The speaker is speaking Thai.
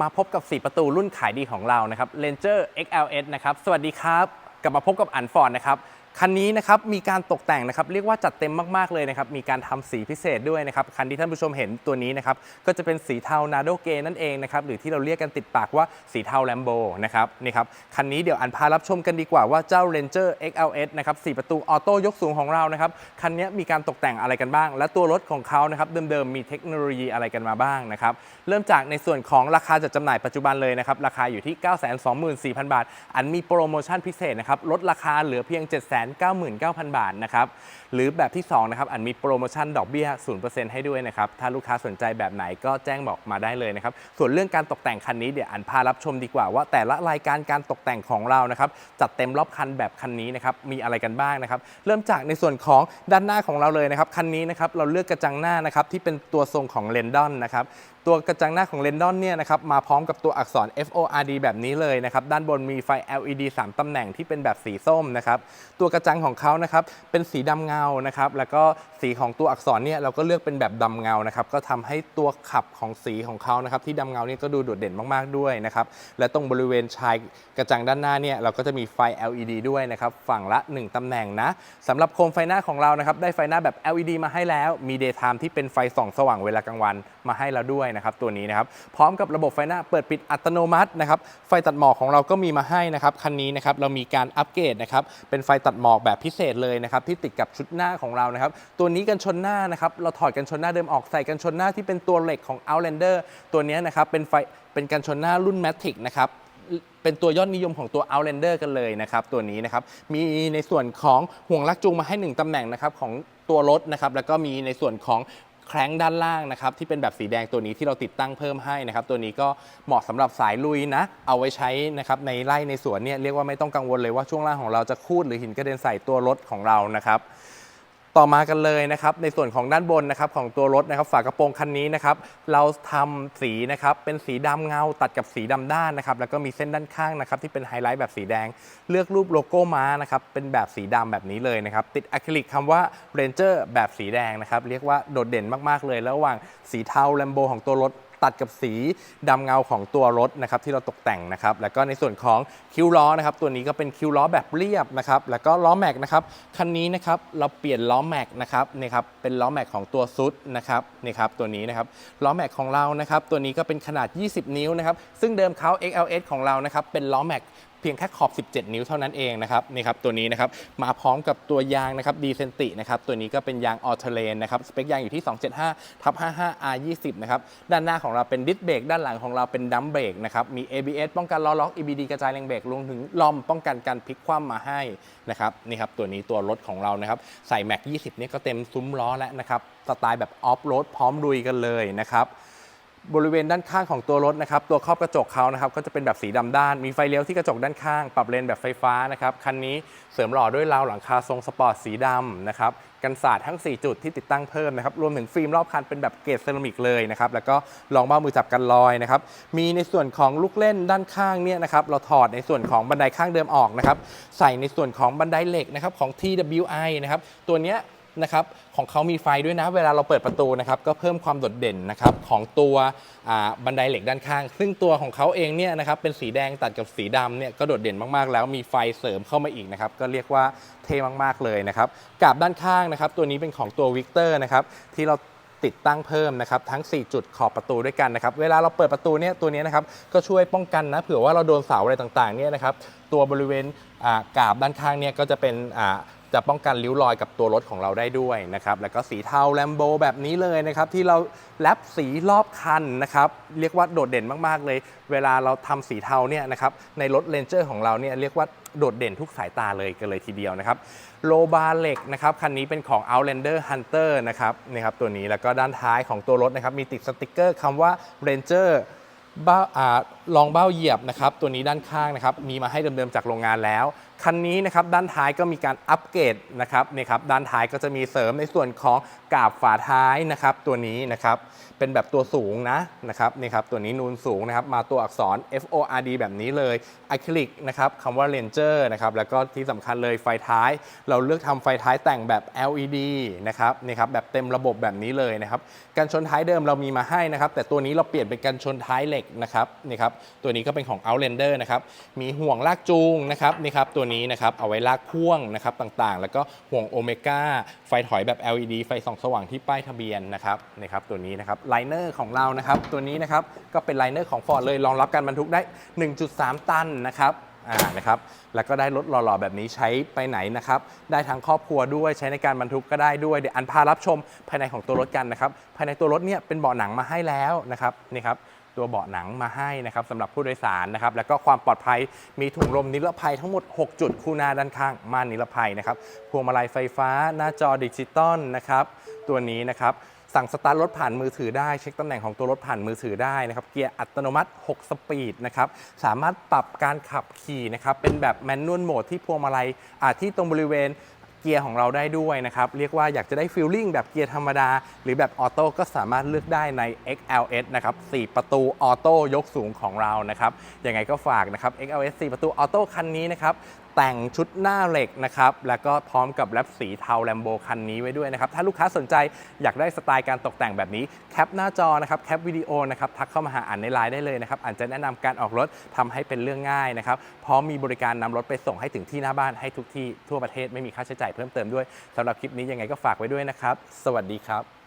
มาพบกับ 4 ประตูรุ่นขายดีของเรานะครับ Ranger XLS นะครับ สวัสดีครับ กลับมาพบกับอันฟอร์ดนะครับ คันนี้นะครับมีการตกแต่งนะครับเรียกว่าจัดเต็มมากๆเลยนะครับมีการทำสีพิเศษด้วยนะครับคันที่ท่านผู้ชมเห็นตัวนี้นะครับก็จะเป็นสีเทานาโดเกนั่นเองนะครับหรือที่เราเรียกกันติดปากว่าสีเทาแลมโบนะครับนี่ครับคันนี้เดี๋ยวอันพารับชมกันดีกว่าว่าเจ้า Ranger XLS นะครับ4ประตูออโต้ยกสูงของเรานะครับคันนี้มีการตกแต่งอะไรกันบ้าง และตัวรถของเขานะครับเดิมๆมีเทคโนโลยีอะไรกันมาบ้างนะครับเริ่มจากในส่วนของราคาจัดจำหน่ายปัจจุบันเลยนะครับราคาอยู่ที่ 924,000 บาท อันมีโปรโมชั่นพิเศษนะครับลดราคาเหลือเพียง799,000 บาทนะครับ หรือแบบที่2นะครับอันมีโปรโมชั่นดอกเบี้ย 0%ให้ด้วยนะครับ ถ้าลูกค้าสนใจแบบไหนก็แจ้งบอกมาได้เลยนะครับ ส่วนเรื่องการตกแต่งคันนี้เดี๋ยวอันพารับชมดีกว่าว่าแต่ละรายการการตกแต่งของเรานะครับจัดเต็มรอบคันแบบคันนี้นะครับมีอะไรกันบ้างนะครับ เริ่มจากในส่วนของด้านหน้าของเราเลยนะครับคันนี้นะครับเราเลือกกระจังหน้านะครับที่เป็นตัวทรงของเลนดอนนะครับ ตัวกระจังหน้าของเลนดอนเนี่ยนะครับมาพร้อมกับตัวอักษร FORD แบบนี้เลยนะครับด้านบนมีไฟ LED 3 ตำแหน่งที่เป็นแบบสีส้มนะครับตัวกระจังของเขานะครับเป็นสีดำเงานะครับแล้วก็สีของตัวอักษรเนี่ยเราก็เลือกเป็นแบบดำเงานะครับก็ทำให้ตัวขับของสีของเขานะครับที่ดำเงาเนี่ยก็ดูโดดเด่นมากๆด้วยนะครับและตรงบริเวณชายกระจังด้านหน้าเนี่ยเราก็จะมีไฟ LED ด้วยนะครับฝั่งละ 1ตำแหน่งนะสำหรับโคมไฟหน้าของเรานะครับได้ไฟหน้าแบบ LED มาให้แล้ว มี Daytime ที่เป็นไฟส่องสว่างเวลากลางวันมาให้เราด้วยนะครับตัวนี้นะครับพร้อมกับระบบไฟหน้าเปิดปิดอัตโนมัตินะครับไฟตัดหมอกของเราก็มีมาให้นะครับคันนี้นะครับเรามีการอัปเกรดนะครับเป็นไฟตัดหมอกแบบพิเศษเลยนะครับที่ติดกับชุดหน้าของเรานะครับตัวนี้กันชนหน้านะครับเราถอดกันชนหน้าเดิมออกใส่กันชนหน้าที่เป็นตัวเหล็กของ Outlander ตัวนี้นะครับเป็นไฟเป็นกันชนหน้ารุ่น Matic นะครับเป็นตัวยอดนิยมของตัว Outlander กันเลยนะครับตัวนี้นะครับมีในส่วนของห่วงลากจูงมาให้ 1ตำแหน่งนะครับของตัวรถนะครับแล้วก็มีในส่วนของ แคร้งด้านล่างนะครับที่เป็นแบบสีแดงตัวนี้ที่เราติดตั้งเพิ่มให้นะครับตัวนี้ก็เหมาะสำหรับสายลุยนะ เอาไว้ใช้นะครับในไร่ในสวนเนี่ยเรียกว่าไม่ต้องกังวลเลยว่าช่วงล่างของเราจะคูดหรือหินกระเด็นใส่ตัวรถของเรานะครับ ต่อมากันเลยนะครับในส่วนของด้านบนนะครับของตัวรถนะครับฝากระโปรงคันนี้นะครับเราทำสีนะครับเป็นสีดำเงาตัดกับสีดำด้านนะครับแล้วก็มีเส้นด้านข้างนะครับที่เป็นไฮไลท์แบบสีแดง เลือกรูปโลโก้ม้านะครับเป็นแบบสีดำแบบนี้เลยนะครับติดอะคริลิกคำว่า Ranger แบบสีแดงนะครับเรียกว่าโดดเด่นมากๆเลย ระหว่างสีเทาแลมโบของตัวรถ ตัดกับสีดำเงาของตัวรถนะครับที่เราตกแต่งนะครับแล้วก็ในส่วนของคิ้วล้อนะครับตัวนี้ก็เป็นคิ้วล้อแบบเรียบนะครับแล้วก็ล้อแม็กนะครับคันนี้นะครับเราเปลี่ยนล้อแม็กนะครับนี่ครับเป็นล้อแม็กของตัวซุดนะครับนี่ครับตัวนี้นะครับล้อแม็กของเรานะครับตัวนี้ก็เป็นขนาด 20 นิ้วนะครับซึ่งเดิมเขา XLS ของเรานะครับเป็นล้อแม็ก เพียงแค่ขอบ 17 นิ้วเท่านั้นเองนะครับนี่ครับตัวนี้นะครับมาพร้อมกับตัวยางนะครับดีเซนตินะครับตัวนี้ก็เป็นยางออเทเลนนะครับสเปคยางอยู่ที่ 275ทับ55 R20 นะครับด้านหน้าของเราเป็นดิสเบรกด้านหลังของเราเป็นดัมเบรกนะครับมี ABS ป้องกันล้อล็อก EBD กระจายแรงเบรกรวมถึงลอมป้องกันการพลิกคว่ำมาให้นะครับนี่ครับตัวนี้ตัวรถของเรานะครับใส่แม็ก20เนี่ยก็เต็มซุ้มล้อแล้วนะครับสไตล์แบบออฟโรดพร้อมลุยกันเลยนะครับ บริเวณด้านข้างของตัวรถนะครับ ตัวครอบกระจกเขานะครับ ก็จะเป็นแบบสีดำด้าน มีไฟเลี้ยวที่กระจกด้านข้าง ปรับเลนแบบไฟฟ้านะครับ คันนี้เสริมหล่อด้วยราวหลังคาทรงสปอร์ตสีดำนะครับ กันสาดทั้ง 4 จุดที่ติดตั้งเพิ่มนะครับ รวมถึงฟิล์มรอบคันเป็นแบบเกรดเซรามิกเลยนะครับ แล้วก็รองเบ้ามือจับกันลอยนะครับ มีในส่วนของลูกเล่นด้านข้างเนี่ยนะครับ เราถอดในส่วนของบันไดข้างเดิมออกนะครับ ใส่ในส่วนของบันไดเหล็กนะครับของ TWI นะครับ ตัวเนี้ย นะครับของเขามีไฟด้วยนะ เวลาเราเปิดประตูนะครับก็เพิ่มความโดดเด่นนะครับของตัวบันไดเหล็กด้านข้าง ซึ่งตัวของเขาเองเนี่ยนะครับเป็นสีแดงตัดกับสีดำเนี่ยก็โดดเด่นมากๆ แล้วมีไฟเสริมเข้ามาอีกนะครับก็เรียกว่าเท่มากๆเลยนะครับกาบด้านข้างนะครับตัวนี้เป็นของตัววิกเตอร์นะครับที่เราติดตั้งเพิ่มนะครับทั้ง 4 จุดขอบประตูด้วยกันนะครับเวลาเราเปิดประตูเนี่ยตัวนี้นะครับก็ช่วยป้องกันนะเผื่อว่าเราโดนเสาอะไรต่างๆเนี่ยนะครับตัวบริเวณกาบด้านข้างเนี่ยก็จะเป็น จะป้องกันริ้วรอยกับตัวรถของเราได้ด้วยนะครับแล้วก็สีเทาแลมโบแบบนี้เลยนะครับที่เราแลปสีรอบคันนะครับเรียกว่าโดดเด่นมากๆเลย เวลาเราทำสีเทาเนี่ยนะครับในรถเลนเจอร์ของเราเนี่ยเรียกว่าโดดเด่นทุกสายตาเลยกันเลยทีเดียวนะครับโลบาร์เหล็กนะครับคันนี้เป็นของ Outlander Hunter นะครับนี่ครับตัวนี้แล้วก็ด้านท้ายของตัวรถนะครับมีติดสติกเกอร์คำว่า Ranger บ้าอ่ารองเบ้าเหยียบนะครับตัวนี้ด้านข้างนะครับมีมาให้เดิมๆจากโรงงานแล้ว คันนี้นะครับด้านท้ายก็มีการอัปเกรดนะครับนี่ครับด้านท้ายก็จะมีเสริมในส่วนของกาบฝาท้ายนะครับตัวนี้นะครับเป็นแบบตัวสูงนะนะครับนี่ครับตัวนี้นูนสูงนะครับมาตัวอักษร F O R D แบบนี้เลยอะคริลิกนะครับคำว่า Ranger นะครับแล้วก็ที่สำคัญเลยไฟท้าย เราเลือกทำไฟท้ายแต่งแบบ LED นะครับนี่ครับแบบเต็มระบบแบบนี้เลยนะครับกันชนท้ายเดิมเรามีมาให้นะครับแต่ตัวนี้เราเปลี่ยนเป็นกันชนท้ายเหล็กนะครับนี่ครับตัวนี้ก็เป็นของ Outlander นะครับมีห่วงลากจูงนะครับนี่ครับตัวนี้นะครับเอาไว้ลากพ่วงนะครับต่างๆ แล้วก็ห่วงโอเมก้าไฟถอยแบบ LED ไฟส่องสว่างที่ป้ายทะเบียนนะครับนี่ครับตัวนี้นะครับไลเนอร์ของเรานะครับตัวนี้นะครับก็เป็นไลเนอร์ของ Ford เลยรองรับการบรรทุกได้ 1.3 ตันนะครับอ่านะครับแล้วก็ได้รถหล่อๆ แบบนี้ใช้ไปไหนนะครับ ได้ทั้งครอบครัวด้วยใช้ในการบรรทุกก็ได้ด้วย เดี๋ยวอันพารับชมภายในของตัวรถกันนะครับ ภายในตัวรถเนี่ยเป็นเบาะหนังมาให้แล้วนะครับนี่ครับ ตัวเบาะหนังมาให้นะครับสำหรับผู้โดยสารนะครับแล้วก็ความปลอดภัยมีถุงลมนิรภัยทั้งหมด 6 จุดคู่หน้าด้านข้างม่านนิรภัยนะครับพวงมาลัยไฟฟ้า หน้าจอดิจิตอลนะครับตัวนี้นะครับสั่งสตาร์ทรถผ่านมือถือได้เช็คตำแหน่งของตัวรถผ่านมือถือได้นะครับเกียร์อัตโนมัติ 6 สปีดนะครับสามารถปรับการขับขี่นะครับเป็นแบบแมนนวลโหมดที่พวงมาลัยอาที่ตรงบริเวณ เกียร์ของเราได้ด้วยนะครับ เรียกว่าอยากจะได้ฟิลลิ่งแบบเกียร์ธรรมดา หรือแบบออโต้ก็สามารถเลือกได้ใน XLS นะครับ 4 ประตูออโต้ยกสูงของเรานะครับยังไงก็ฝากนะครับ XLS 4 ประตูออโต้คันนี้นะครับ แต่งชุดหน้าเหล็กนะครับ แล้วก็พร้อมกับแรปสีเทาแลมโบคันนี้ไว้ด้วยนะครับ ถ้าลูกค้าสนใจอยากได้สไตล์การตกแต่งแบบนี้ แคปหน้าจอนะครับ แคปวิดีโอนะครับ ทักเข้ามาหาอ่านในไลน์ได้เลยนะครับอ่านจะแนะนำการออกรถทำให้เป็นเรื่องง่ายนะครับ พร้อมมีบริการนำรถไปส่งให้ถึงที่หน้าบ้านให้ทุกที่ทั่วประเทศไม่มีค่าใช้จ่ายเพิ่มเติมด้วยสำหรับคลิปนี้ยังไงก็ฝากไว้ด้วยนะครับ สวัสดีครับ